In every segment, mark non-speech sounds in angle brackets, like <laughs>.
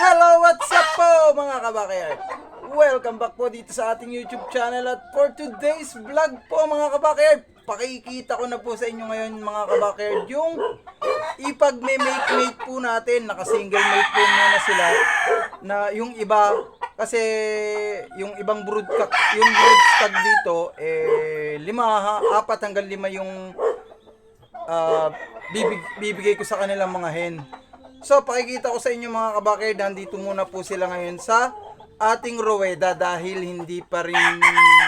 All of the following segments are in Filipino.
Hello, what's up po mga kabakayard? Welcome back po dito sa ating YouTube channel at for today's vlog po mga kabakayard, pakikita ko na po sa inyo ngayon mga kabakayard yung ipag-mate-mate po natin, naka-single mate po muna sila na yung iba kasi yung ibang brood cock, yung brood stag dito eh lima apat hanggang lima yung ah, bibig, bibigay ko sa kanilang mga hen. So, pakikita ko sa inyo mga kabakerd, nandito muna po sila ngayon sa ating Roweda dahil hindi pa rin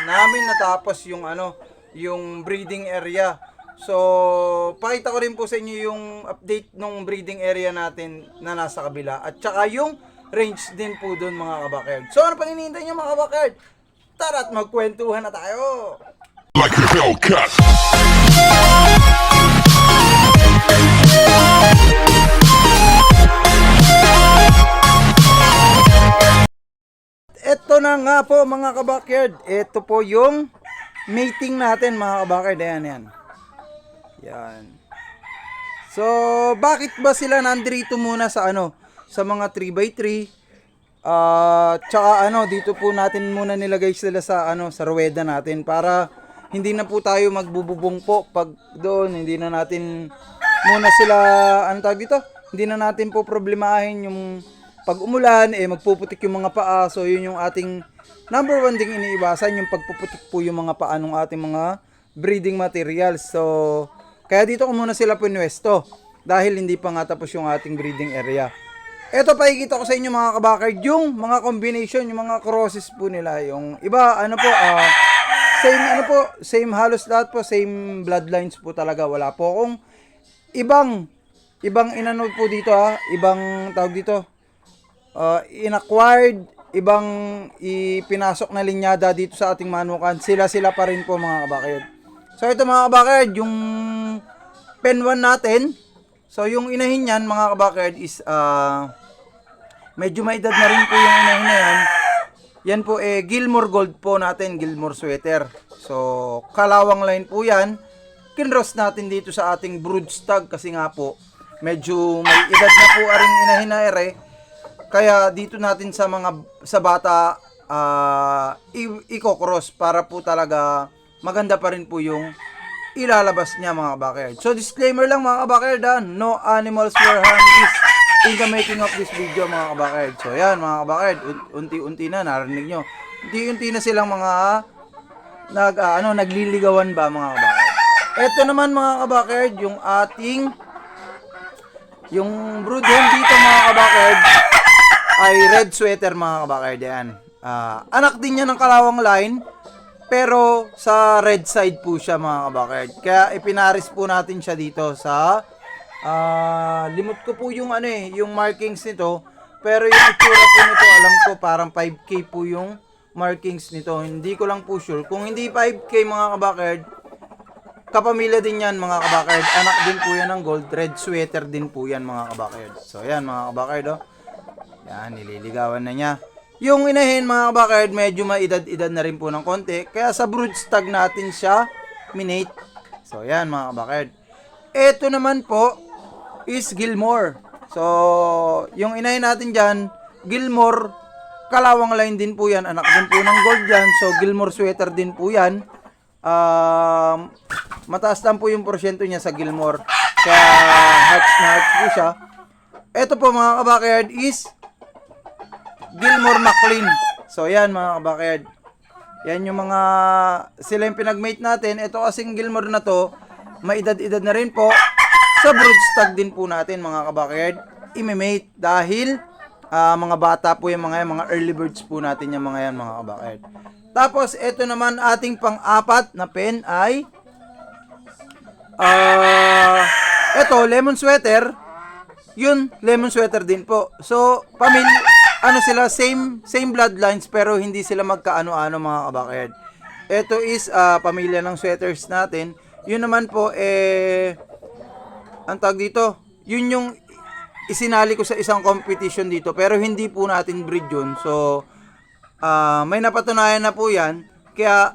namin natapos yung ano, yung breeding area. So, pakita ko rin po sa inyo yung update ng breeding area natin na nasa kabila at saka yung range din po doon mga kabakerd. So, ano pang hinihintay nyo mga kabakerd? Tara at magkwentuhan na tayo! like a Hellcat. Ito na nga po mga kabakyard. Ito po yung mating natin mga kabakyard. Ayan, yan. Yan. So, bakit ba sila nandito muna sa ano? Sa mga 3x3? Ah, tsaka ano, dito po natin muna nilagay sila sa ano, sa ruweda natin para hindi na po tayo magbububong po pag doon, hindi na natin muna sila, ano tawag dito? Hindi na natin po problemahin yung pag umulan, eh magpuputik yung mga paa. So, yun yung ating number one ding iniiwasan, yung pagpuputik po yung mga paa ng ating mga breeding materials. So, kaya dito ko muna sila pinwesto dahil hindi pa nga tapos yung ating breeding area. Ito pakikita ko sa inyo mga kabakard, yung mga combination, yung mga crosses po nila. Yung iba, ano po, ah, same ano po, same halos lahat po, same bloodlines po talaga. Wala po akong ibang, ibang inano po dito ha, ibang tawag dito, uh, inacquired, ibang ipinasok na linyada dito sa ating manukan. Sila-sila pa rin po mga kabakard. So ito mga kabakard, yung pen 1 natin, so yung inahin yan mga kabakard is, ah, medyo may edad na rin po yung inahin na yan. Yan po eh, Gilmore Gold po natin, Gilmore Sweater. So, kalawang line po yan. Kinross natin dito sa ating brood stag kasi nga po, medyo may edad na po aring inahin na ere. Kaya dito natin sa mga sa bata ah i- i-cross para po talaga maganda pa rin po yung ilalabas niya mga kabakerd. So disclaimer lang mga kabakerd no animals were harmed is in the making of this video mga kabakerd. So yan mga kabakerd, un- unti-unti na narinig nyo. Unti-unti na silang mga nag ah, ano nagliligawan ba mga kabakerd. Ito naman mga kabakerd, yung ating yung brood hen dito mga kabakerd ay red sweater mga kabakerd yan. Ah, anak din niya ng kalawang line pero sa red side po siya mga kabakerd. Kaya ipinaris po natin siya dito sa ah limot ko po yung ano eh, yung markings nito. Pero yung itsura po nito, alam ko parang 5k po yung markings nito. Hindi ko lang po sure. Kung hindi 5k mga kabakerd, kapamilya din yan mga kabakerd. Anak din po yan ng gold. Red sweater din po yan mga kabakerd. So yan mga kabakerd oh. Yan, nililigawan na niya. Yung inahin mga kabakerd, medyo maedad-edad na rin po ng konti. Kaya sa brood stag natin siya minate. So yan mga kabakerd. Ito naman po is Gilmore. So, yung inahin natin dyan, Gilmore, kalawang line din po yan. Anak din po ng gold yan. So, Gilmore sweater din po yan. Um, mataas lang po yung porsyento niya sa Gilmore. Kaya hatch na hatch po siya. Ito po mga kabakayard is Gilmore McLean. So yan mga kabakayard. Yan yung mga sila yung pinagmate natin. Ito kasing Gilmore na to, may edad-edad na rin po. Sa broodstag din po natin mga kabakayard. Imimate dahil ah, mga bata po yung mga yan, mga early birds po natin yung mga yan mga kabakayard. Tapos ito naman ating pang-apat na pen ay Ah, eto lemon sweater. Yun, lemon sweater din po. So, pamilya ano sila same same bloodlines pero hindi sila magkaano-ano mga kabakayard. Ito is ah, pamilya ng sweaters natin. Yun naman po eh ang tag dito, yun yung isinali ko sa isang competition dito pero hindi po natin breed yun. So, ah, may napatunayan na po yan. Kaya,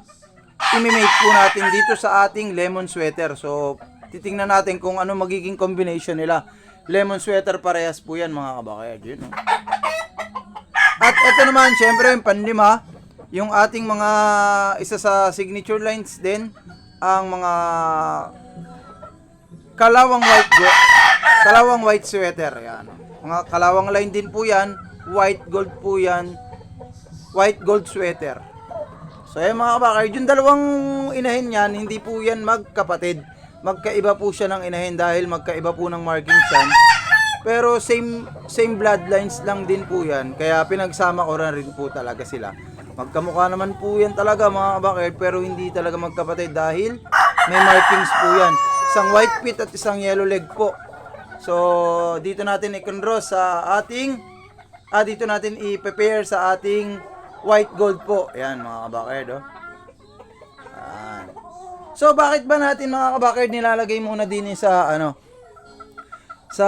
imimake po natin dito sa ating lemon sweater. So, titingnan natin kung ano magiging combination nila. Lemon sweater parehas po yan mga kabakayad. Yun, no? At ito naman, syempre, yung panlima, yung ating mga isa sa signature lines din, ang mga kalawang white go- kalawang white sweater yan. Mga kalawang line din po yan, white gold po yan, white gold sweater. So yan mga kabakard, yung dalawang inahin yan, hindi po yan magkapatid. Magkaiba po siya ng inahin dahil magkaiba po ng markings yan. Pero same same bloodlines lang din po yan. Kaya pinagsama ko na rin po talaga sila. Magkamukha naman po yan talaga mga kabakard pero hindi talaga magkapatid dahil may markings po yan. Isang white pit at isang yellow leg po. So dito natin i-conroll sa ating ah dito natin i-prepare sa ating white gold po. Ayan mga kabakard oh. Ayan. So bakit ba natin mga kabakard nilalagay muna din sa ano sa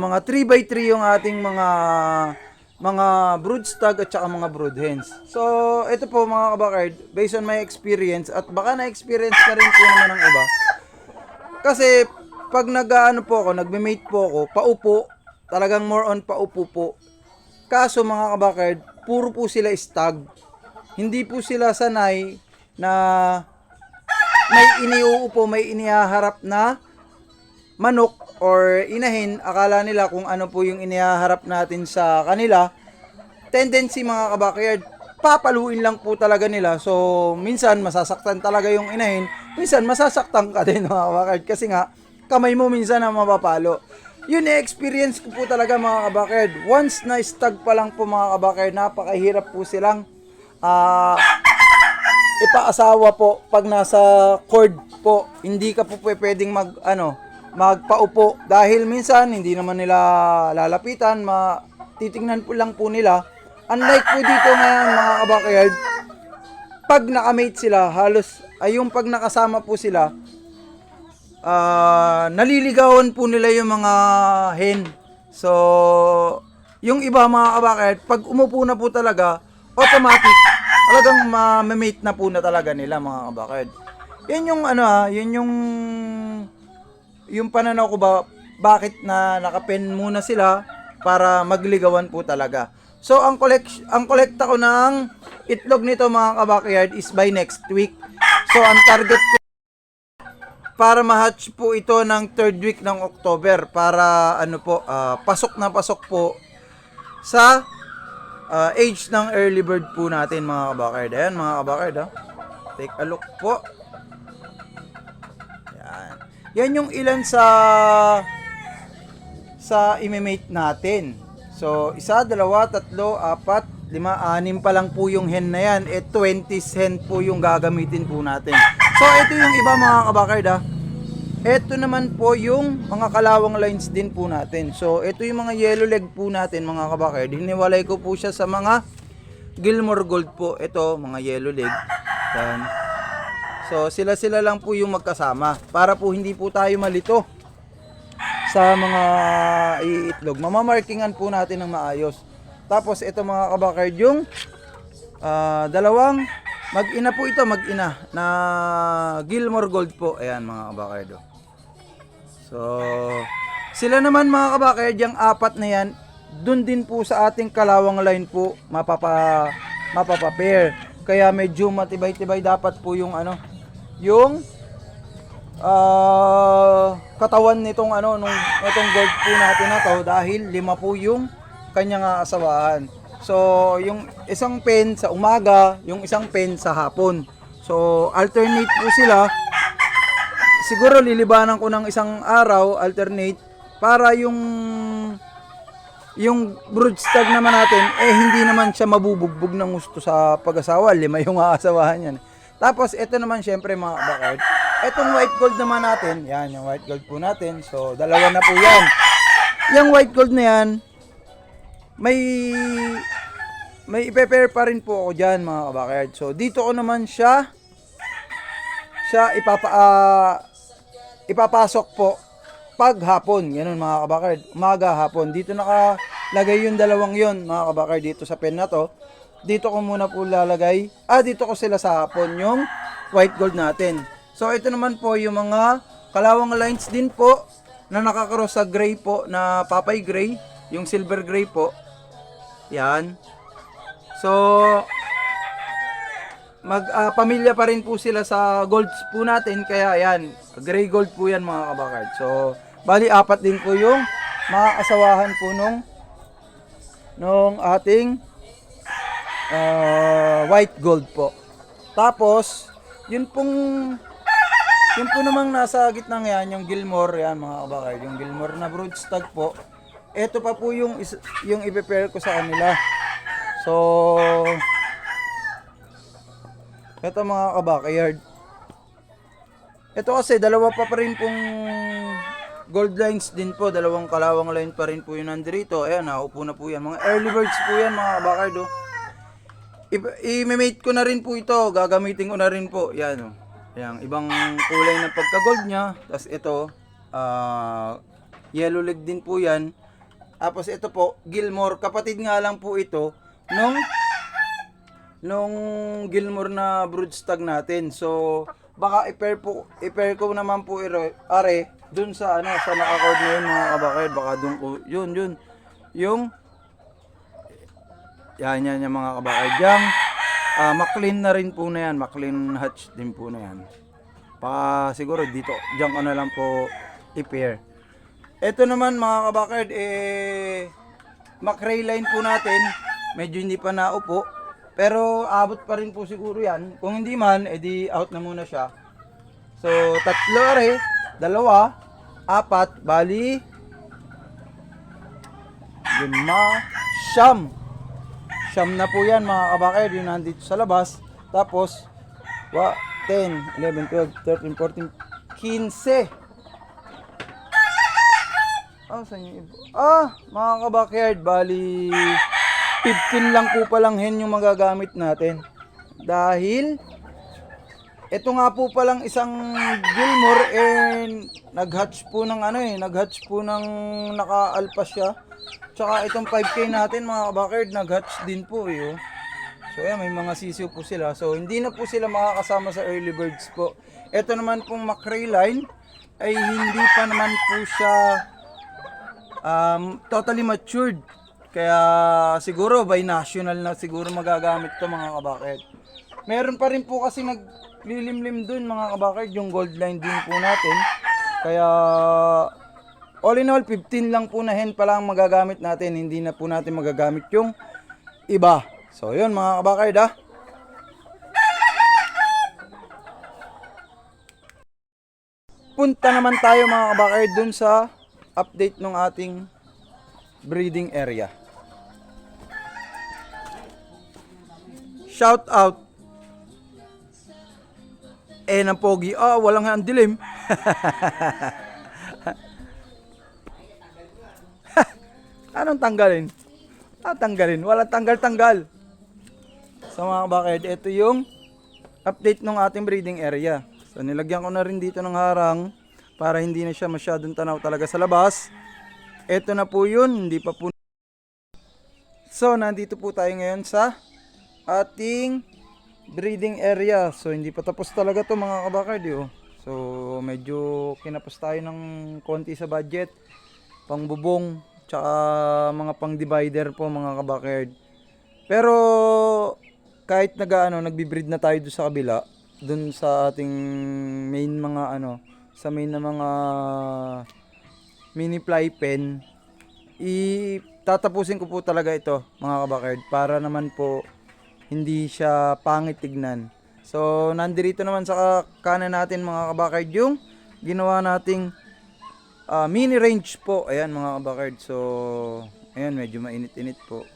mga 3x3 yung ating mga mga brood stag at saka mga brood hens. So, ito po mga kabakard, based on my experience at baka na-experience na rin po naman ng iba. Kasi pag nag-ano po ako, nagme-mate po ako, paupo, talagang more on paupo po. Kaso mga kabakard, puro po sila stag. Hindi po sila sanay na may iniuupo, may inihaharap na manok or inahin, akala nila kung ano po yung inihaharap natin sa kanila, tendency mga kabakyard, papaluin lang po talaga nila. So, minsan masasaktan talaga yung inahin, minsan masasaktan ka din <laughs> mga kabakyard kasi nga, kamay mo minsan na mapapalo. Yun experience ko po talaga mga kabakyard. Once na stag pa lang po mga kabakyard, napakahirap po silang ah ipaasawa po pag nasa cord po. Hindi ka po pwedeng mag ano, magpaupo dahil minsan hindi naman nila lalapitan, ma titingnan po lang po nila. Unlike po dito ngayon mga kabakyard, pag nakamate sila, halos ay yung pag nakasama po sila, ah naliligawan po nila yung mga hen. So, yung iba mga kabakyard, pag umupo na po talaga, automatic, talagang ma-mate na po na talaga nila mga kabakyard. Yan yung ano ah, yun yung yung pananaw ko ba bakit na nakapen muna sila para magligawan po talaga. So ang collect ang kolekta ko ng itlog nito mga kabakyard is by next week. So ang target ko para ma-hatch po ito ng third week ng October para ano po ah, pasok na pasok po sa ah, age ng early bird po natin mga kabakyard. Ayan mga kabakyard ha. Take a look po. Yan. Yung ilan sa sa imimate natin. So, isa, dalawa, tatlo, apat, lima, anim pa lang po yung hen na yan. Eh, 20 hen po yung gagamitin po natin. So, ito yung iba mga kabakard ha. Ito naman po yung mga kalawang lines din po natin. So, ito yung mga yellow leg po natin mga kabakard. Hiniwalay ko po siya sa mga Gilmore Gold po. Ito, mga yellow leg. Yan. So, sila-sila lang po yung magkasama para po hindi po tayo malito sa mga iitlog. Mamamarkingan po natin ng maayos. Tapos, ito mga kabakard, yung ah, dalawang mag-ina po ito, mag-ina na Gilmore Gold po. Ayan mga kabakard. oh. So, sila naman mga kabakard, yung apat na yan, dun din po sa ating kalawang line po mapapa mapapa-pair. Kaya medyo matibay-tibay dapat po yung ano, yung ah katawan nitong ano nung itong gold po natin na to dahil lima po yung kanyang asawahan. So, yung isang pen sa umaga, yung isang pen sa hapon. So, alternate po sila. Siguro lilibanan ko ng isang araw, alternate, para yung yung brood stag naman natin, eh hindi naman siya mabubugbog ng gusto sa pag-asawa. Lima yung aasawahan yan. Tapos, ito naman syempre mga bakard. Itong white gold naman natin, yan, yung white gold po natin. So, dalawa na po yan. Yung white gold na yan, may may i-prepare pa rin po ako diyan mga kabakard. So dito ko naman siya siya ipapa ah, ipapasok po pag hapon. Ganun mga kabakard. Umaga hapon. Dito nakalagay yung dalawang yon mga kabakard dito sa pen na to. Dito ko muna po lalagay. Ah, dito ko sila sa hapon yung white gold natin. So ito naman po yung mga kalawang lines din po na nakakaroon sa gray po na papay gray, yung silver gray po. Yan. So, mag ah, pamilya pa rin po sila sa golds po natin kaya ayan gray gold po yan mga kabakard so bali apat din po yung mga asawahan po nung nung ating ah, white gold po tapos yun pong yun po namang nasa gitna yan yung Gilmore yan mga kabakard yung Gilmore na broodstag po ito pa po yung is- yung i-prepare ko sa kanila so ito mga kabackyard. Ito kasi dalawa pa pa rin pong gold lines din po. Dalawang kalawang line pa rin po yun nandito. Ayan, naupo na po yan. Mga early birds po yan mga kabackyard. Oh. I-mate ko na rin po ito. Gagamitin ko na rin po. Yan oh. Yan, ibang kulay ng pagka-gold niya. Tapos ito, ah, yellow leg din po yan. Tapos ito po, Gilmore. Kapatid nga lang po ito nung nung Gilmore na broodstag natin. So, baka i-pair po, i-pair ko naman po ire, are dun sa ano, sa naka-cord na yun mga kabakid. Baka dun ko, yun, yun. Yung, yan, yan, yung mga kabakid. Yung, ah, McLean na rin po na yan. McLean hatch din po na yan. Pa, siguro dito, diyan ko na lang po i-pair. Ito naman mga kabakid, eh, McRae line po natin, medyo hindi pa naupo. Pero abot pa rin po siguro yan. Kung hindi man, edi out na muna siya. So, tatlo are, dalawa, apat, bali, lima, siyam. Siyam na po yan mga kabakir, yun nandito sa labas. Tapos, wa, 10, 11, 12, 13, 14, 15. Ah, saan yung iba? Ah, mga kabakyard, bali 15 lang po palang hen yung magagamit natin. Dahil ito nga po palang isang Gilmore and nag-hatch po ng ano eh, nag-hatch po ng naka-alpa siya. Tsaka itong 5K natin mga kabakyard, nag-hatch din po eh. oh. So ayan, may mga sisiw po sila. So hindi na po sila makakasama sa early birds po. Ito naman pong McRae line ay hindi pa naman po siya um, totally matured. Kaya siguro by national na siguro magagamit to mga kabakit. Meron pa rin po kasi naglilimlim dun mga kabakit yung gold line din po natin. Kaya all in all 15 lang po na hen pa lang magagamit natin. Hindi na po natin magagamit yung iba. So yun mga kabakit ah. Punta naman tayo mga kabakit dun sa update ng ating breeding area. Shout out. Eh, ng pogi. Ah, walang ang dilim. <laughs> Anong tanggalin? Ah, tanggalin. Walang tanggal-tanggal. So mga bakit, ito yung update ng ating breeding area. So nilagyan ko na rin dito ng harang para hindi na siya masyadong tanaw talaga sa labas. Ito na po yun, hindi pa po. So nandito po tayo ngayon sa ating breeding area. So hindi pa tapos talaga to mga kabakard oh. So medyo kinapos tayo ng konti sa budget. Pangbubong, tsaka mga pang divider po mga kabakard. Pero kahit nag-ano, nagbi-breed na tayo doon sa kabila, doon sa ating main mga ano, sa main na mga mini fly pen, i tatapusin ko po talaga ito, mga kabakard, para naman po hindi siya pangit tignan. So, nandirito naman sa kanan natin mga kabakard yung ginawa nating ah, mini range po. Ayan mga kabakard. So, ayan medyo mainit-init po.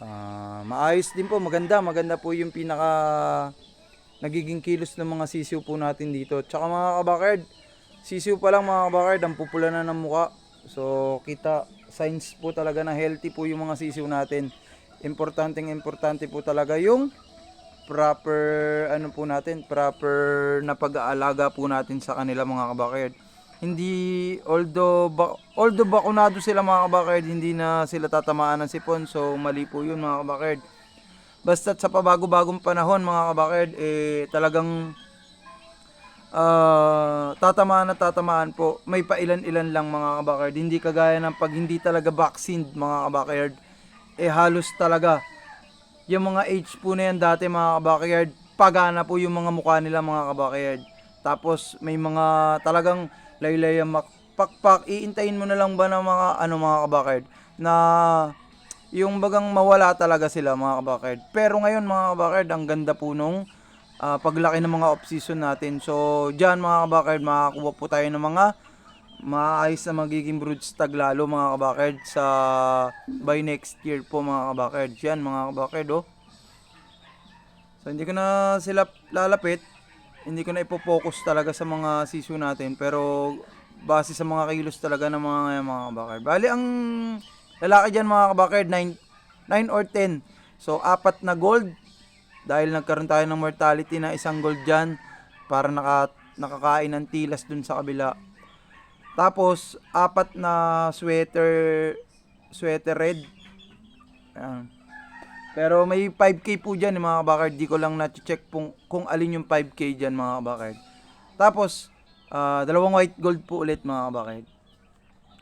Ah, maayos din po, maganda, maganda po yung pinaka nagiging kilos ng mga sisiw po natin dito. Tsaka mga kabakard, sisiw pa lang mga kabakard, ang pupula na ng muka. So, kita, signs po talaga na healthy po yung mga sisiw natin. Importanteng importante po talaga yung proper ano po natin, proper na pag-aalaga po natin sa kanila mga kabakard. Hindi although although bakunado sila mga kabakard, hindi na sila tatamaan ng sipon. So mali po 'yun mga kabakard. Basta't sa pabago-bagong panahon mga kabakard, eh talagang ah tatamaan na tatamaan po. May pailan-ilan lang mga kabakard. Hindi kagaya ng pag hindi talaga vaccinated mga kabakard eh halos talaga yung mga age po na yan dati mga kabakayard, pagana po yung mga mukha nila mga kabakayard. Tapos may mga talagang laylay pakpak, iintayin mo na lang ba ng mga ano mga kabakayard na yung bagang mawala talaga sila mga kabakayard. Pero ngayon mga kabakayard, ang ganda po nung ah, paglaki ng mga off-season natin. So, dyan mga kabakayard, makakuha po tayo ng mga maayos na magiging broodstag lalo mga kabakard sa by next year po mga kabakard. Yan mga kabakard oh. So hindi ko na sila lalapit. Hindi ko na ipopokus talaga sa mga sisyo natin pero base sa mga kilos talaga ng mga mga kabakard. Bali ang lalaki dyan mga kabakard 9 9 or 10. So apat na gold dahil nagkaroon tayo ng mortality na isang gold dyan para naka, nakakain ng tilas dun sa kabila. Tapos, apat na sweater, sweater red. Ayan. Pero may 5k po dyan, eh, mga kabakard. Di ko lang na-check kung, kung alin yung 5k dyan, mga kabakard. Tapos, ah, dalawang white gold po ulit, mga kabakard.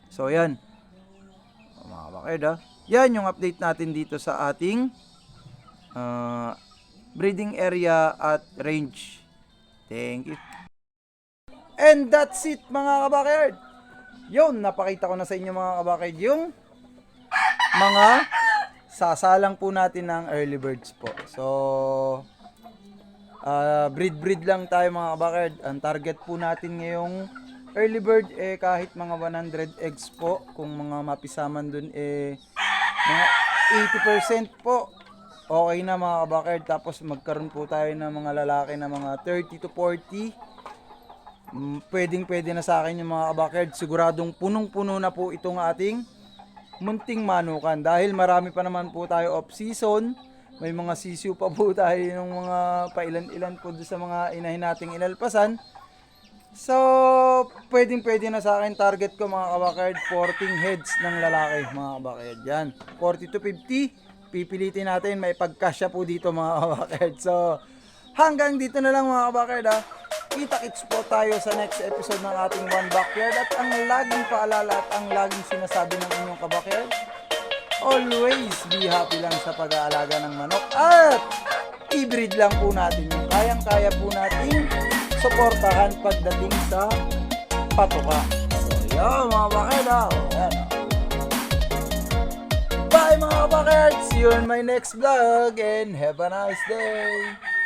So, yan. Mga kabakard, ha. Yan yung update natin dito sa ating ah, breeding area at range. Thank you. And that's it mga kabakayard. Yun, napakita ko na sa inyo mga kabakayard yung mga sasalang po natin ng early birds po. So, ah, breed-breed lang tayo mga kabakayard. Ang target po natin ngayong early bird eh kahit mga 100 eggs po. Kung mga mapisaman dun eh mga 80% po. Okay na mga kabakayard. Tapos magkaroon po tayo ng mga lalaki na mga 30 to 40 Mm, pwedeng pwede na sa akin yung mga kabakerd. Siguradong punong-puno na po itong ating munting manukan. Dahil marami pa naman po tayo off-season. May mga sisiw pa po tayo ng mga pailan-ilan po sa mga inahin nating inalpasan. So, pwedeng pwede na sa akin target ko mga kabakerd 14 heads ng lalaki mga kabakerd. Yan, 40 to 50. Pipilitin natin may pagkasya po dito mga kabakerd. So, hanggang dito na lang mga kabakerd ha. Kita-kits po tayo sa next episode ng ating One Backyard at ang laging paalala at ang laging sinasabi ng inyong kabakerd, always be happy lang sa pag-aalaga ng manok at i-breed lang po natin yung kayang-kaya po natin suportahan pagdating sa patuka. So, yun mga bakerd ha. Bye mga kabakerd! See you in my next vlog and have a nice day!